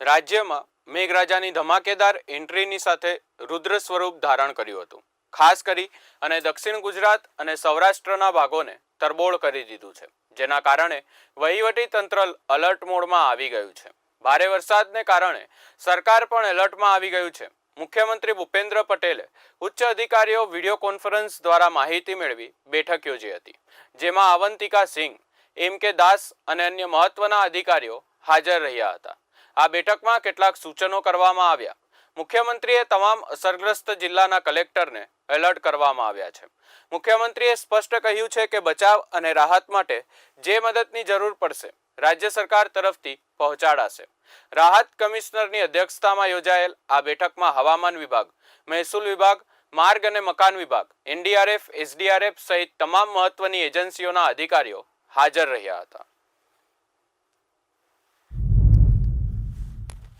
રાજ્યમાં મેઘરાજાની ધમાકેદાર એન્ટ્રીની સાથે રુદ્ર સ્વરૂપ ધારણ કર્યું હતું. ખાસ કરી અને દક્ષિણ ગુજરાત અને સૌરાષ્ટ્રના ભાગોને તરબોળ કરી દીધું છે, જેના કારણે વહીવટી તંત્ર અલર્ટ મોડમાં આવી ગયું છે. ભારે વરસાદને કારણે સરકાર પણ એલર્ટમાં આવી ગયું છે. મુખ્યમંત્રી ભૂપેન્દ્ર પટેલે ઉચ્ચ અધિકારીઓ વીડિયો કોન્ફરન્સ દ્વારા માહિતી મેળવી બેઠક યોજી હતી, જેમાં અવંતિકા સિંહ એમ કે દાસ અને અન્ય મહત્વના અધિકારીઓ હાજર રહ્યા હતા. આ બેઠકમાં કેટલાક સૂચનો કરવામાં આવ્યા. મુખ્યમંત્રીએ તમામ અસરગ્રસ્ત જિલ્લાના કલેક્ટરને એલર્ટ કરવામાં આવ્યા છે. મુખ્યમંત્રીએ સ્પષ્ટ કહ્યું છે કે બચાવ અને રાહત માટે જે મદદની જરૂર પડશે, રાજ્ય સરકાર તરફથી પહોંચાડાશે. રાહત કમિશનરની અધ્યક્ષતામાં યોજાયેલ આ બેઠકમાં હવામાન વિભાગ, મહેસૂલ વિભાગ, માર્ગ અને મકાન વિભાગ, એનડીઆરએફ, એસડીઆરએફ સહિત તમામ મહત્વની એજન્સીઓના અધિકારીઓ હાજર રહ્યા હતા.